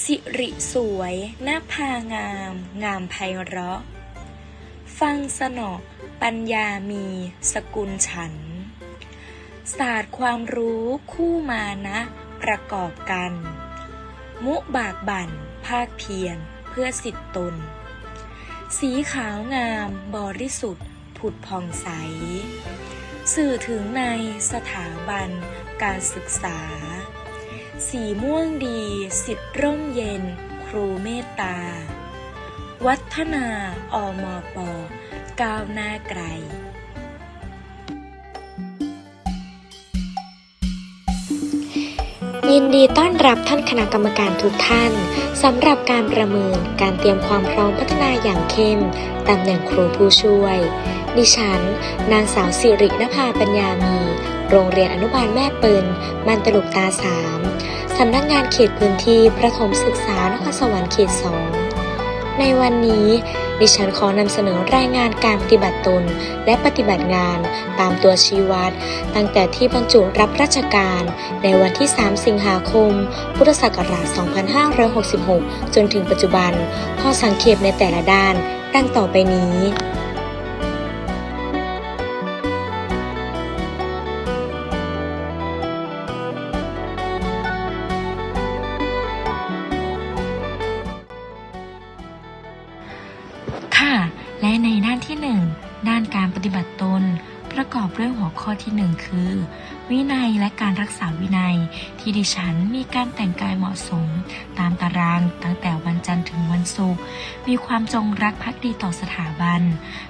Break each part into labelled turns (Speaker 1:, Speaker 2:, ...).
Speaker 1: สิริสวยหน้าพางาม งามไพเราะ ฟังสนอปัญญามีสกุลฉัน ศาสตร์ความรู้คู่มานะ ประกอบกัน มุบากบั่น ภาคเพียรเพื่อสิทธิตน สีขาวงามบริสุทธิ์ ผุดผ่องใส สื่อถึงในสถาบันการศึกษา สีม่วงดีสิทธิ์ร่มเย็น ครูเมตตา วัฒนาอมปก้าวหน้าไกล
Speaker 2: ยินดีต้อนรับท่านคณะกรรมการทุกท่านสำหรับการประเมินการเตรียมความพร้อมพัฒนาอย่างเข้มตำแหน่งครูผู้ช่วย ดิฉัน นางสาวสิรินภาปัญญามี โรงเรียนอนุบาลแม่ปืน มันตลุกตาสามสำนักงานเขตพื้นที่ประถมศึกษานครสวรรค์เขตสองในวันนี้ ดิฉันขอนำเสนอรายงานการปฏิบัติตน และปฏิบัติงานตามตัวชี้วัดตั้งแต่ที่บรรจุรับราชการ ในวันที่ 3 สิงหาคม พุทธศักราช 2566 จนถึงปัจจุบันพอสังเขปในแต่ละด้าน ดังต่อไปนี้
Speaker 1: ในด้านที่หนึ่งด้านการปฏิบัติตน ประกอบด้วยหัวข้อที่หนึ่งคือ วินัยและการรักษาวินัย ที่ดิฉันมีการแต่งกายเหมาะสม ตามตารางตั้งแต่วันจันทร์ถึงวันศุกร์มีความจงรักภักดีต่อสถาบัน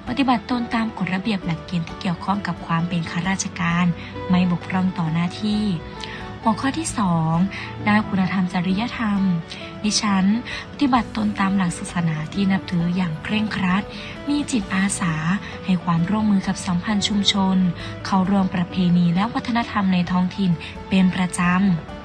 Speaker 1: ปฏิบัติตนตามกฎระเบียบหลักเกณฑ์ที่เกี่ยวข้องกับความเป็นข้าราชการ ไม่บกพร่องต่อหน้าที่หัวข้อที่ 2 ด้านคุณธรรมจริยธรรม ดิฉัน ปฏิบัติตนตามหลักศาสนาที่นับถืออย่างเคร่งครัด มีจิตอาสา ให้ความร่วมมือกับสัมพันธ์ชุมชน เข้าร่วมประเพณีและวัฒนธรรมในท้องถิ่นเป็นประจำ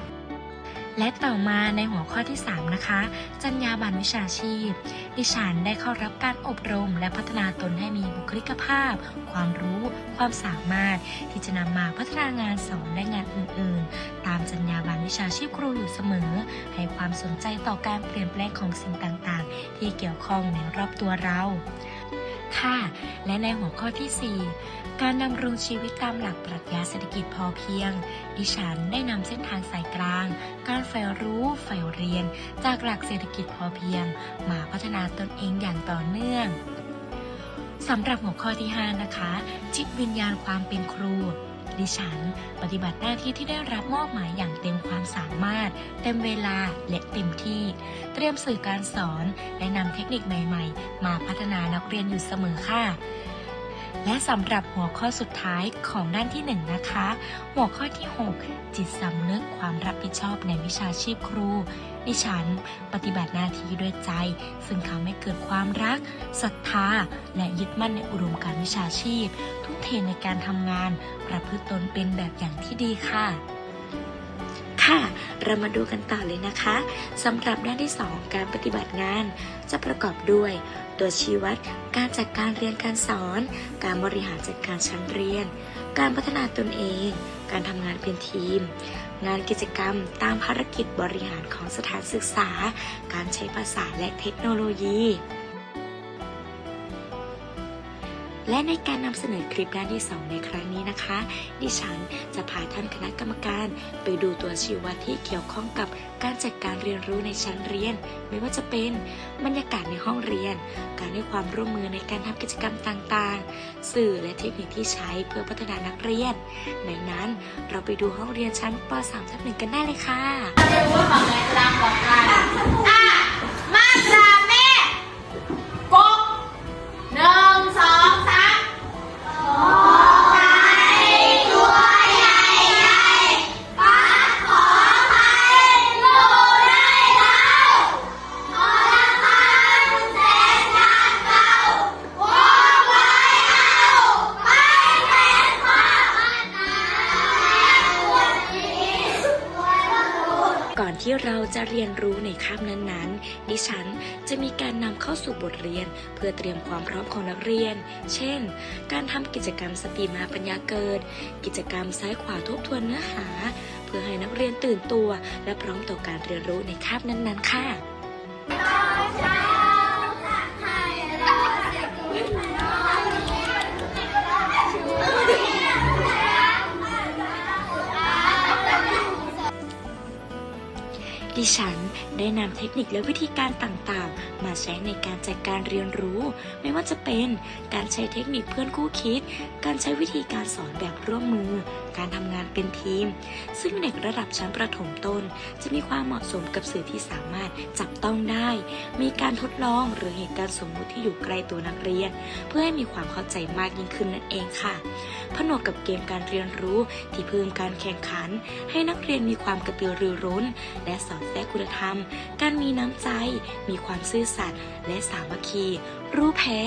Speaker 1: และต่อมาในหัวข้อที่ 3 นะคะ จรรยาบรรณวิชาชีพ ดิฉันได้เข้ารับการอบรมและพัฒนาตนให้มีบุคลิกภาพ ความรู้ ความสามารถ ที่จะนำมาพัฒนางานสอนและงานอื่น ๆ ตามจรรยาบรรณวิชาชีพครูอยู่เสมอ ให้ความสนใจต่อการเปลี่ยนแปลงของสิ่งต่าง ๆ ที่เกี่ยวข้องในรอบตัวเราค่ะและในหัวข้อทีสี่4 การดำรงชีวิตตามหลักปรัชญาเศรษฐกิจพอเพียง ดิฉันได้นำเส้นทางสายกลาง การใฝ่รู้ใฝ่เรียน จากหลักเศรษฐกิจพอเพียง มาพัฒนาตนเองอย่างต่อเนื่องสำหรับหัวข้อที่ 5 นะคะ จิตวิญญาณความเป็นครู ดิฉัน ปฏิบัติหน้าที่ที่ได้รับมอบหมายอย่างเต็มความสามารถ เต็มเวลาและเต็มที่ เตรียมสื่อการสอน และนำเทคนิคใหม่ ๆ มาพัฒนานักเรียนอยู่เสมอค่ะ และสำหรับหัวข้อสุดท้ายของด้านที่1นะคะ หัวข้อที่ 6 จิตสำนึกความรับผิดชอบในวิชาชีพครู ดิฉันปฏิบัติหน้าที่ด้วยใจ ซึ่งทำให้เกิดความรักศรัทธา และยึดมั่นในอุดมการวิชาชีพ ทุ่มเทในการทำงาน ประพฤติตนเป็นแบบอย่างที่ดีค่ะ เรามาดูกันต่อเลยนะคะสำหรับด้านที่ 2 การปฏิบัติงานจะประกอบด้วย ตัวชี้วัด การจัดการเรียนการสอน การบริหารจัดการชั้นเรียน การพัฒนาตนเอง การทำงานเป็นทีม งานกิจกรรมตามภารกิจบริหารของสถานศึกษา การใช้ภาษาและเทคโนโลยี และในการนำเสนอคลิปด้านที่ 2 ในครั้งนี้นะคะ ดิฉันจะพาท่านคณะกรรมการ ไปดูตัวชี้วัดที่เกี่ยวข้องกับการจัดการเรียนรู้ในชั้นเรียน ไม่ว่าจะเป็นบรรยากาศในห้องเรียน การให้ความร่วมมือในการทำกิจกรรมต่างๆ สื่อและเทคนิคที่ใช้เพื่อพัฒนานักเรียน ในนั้นเราไปดูห้องเรียนชั้นป .3 ชั้นหนึ่งกันได้เลยค่ะ จะเรียนรู้ในคาบนั้นๆ ดิฉันจะมีการนำเข้าสู่บทเรียน เพื่อเตรียมความพร้อมของนักเรียน เช่น การทำกิจกรรมสติมาปัญญาเกิด กิจกรรมซ้ายขวาทบทวนเนื้อหา เพื่อให้นักเรียนตื่นตัว และพร้อมต่อการเรียนรู้ในคาบนั้นๆ ค่ะ ดิฉัน ได้นำเทคนิคและวิธีการต่างๆ มาใช้ในการจัดการเรียนรู้ ไม่ว่าจะเป็นการใช้เทคนิคเพื่อนคู่คิด การใช้วิธีการสอนแบบร่วมมือ การทำงานเป็นทีม ซึ่งเด็กระดับชั้นประถมต้น จะมีความเหมาะสมกับสื่อที่สามารถจับต้องได้ มีการทดลองหรือเหตุการณ์สมมุติที่อยู่ใกล้ตัวนักเรียน เพื่อให้มีความเข้าใจมากยิ่งขึ้นนั่นเองค่ะ ผนวกกับเกมการเรียนรู้ที่เพิ่มการแข่งขัน ให้นักเรียนมีความกระตือรือร้น และสอนแทรกคุณธรรมการมีน้ำใจ มีความซื่อสัตย์และสามัคคี รู้แพ้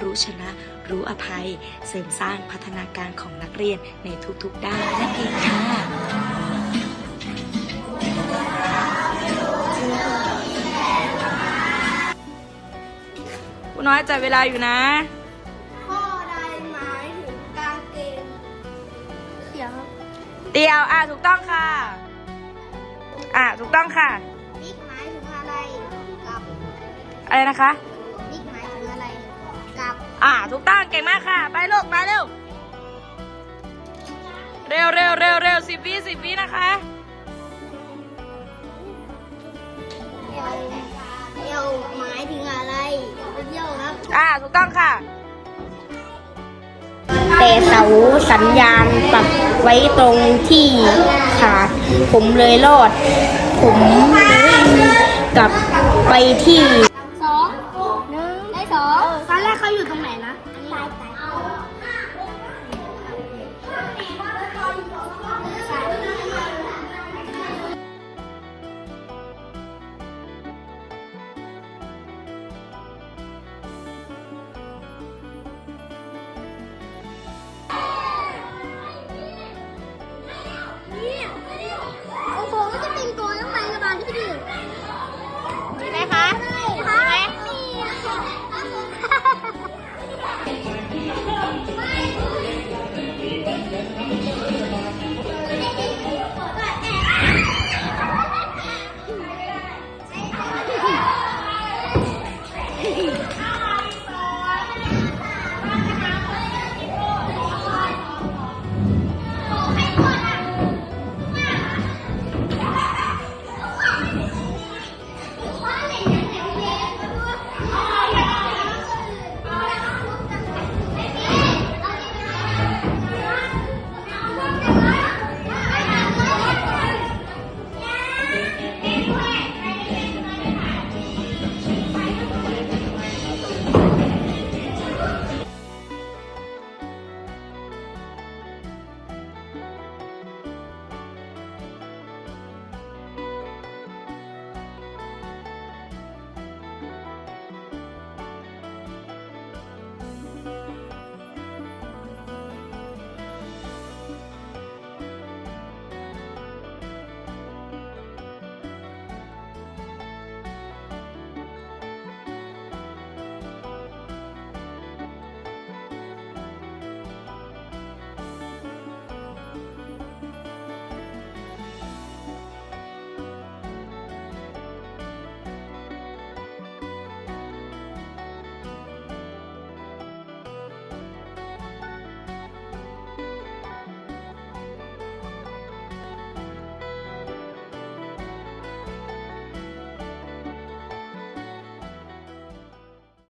Speaker 1: รู้ชนะ รู้อภัย เสริมสร้างพัฒนาการของนักเรียนในทุกๆด้านนั่นเองค่ะ
Speaker 3: คุณน้อยจับเวลาอยู่นะ
Speaker 4: ข้อใดหมายถึงการเกณฑ์เขียว
Speaker 3: เตียวอะถูกต้องค่ะ อะถูกต้องค่ะ
Speaker 4: บิ๊กหมายถึงอะไรกับ
Speaker 3: อะไรนะคะ
Speaker 4: บิ๊กหมายถึงอะไรกับ
Speaker 3: อะถูกต้องเก่งมากค่ะ ไปลูกมาเร็ว เร็วเร็วเร็วเร็วสิบวิสิบวินะคะ
Speaker 4: เอลเอลหมายถึงอะไรเยี่ยวครับ
Speaker 3: อะถูกต้องค่ะ
Speaker 5: แต่เสาสัญญาณปรับไว้ตรงที่ขาด ผมเลยรอด ผมเลย กลับไปที่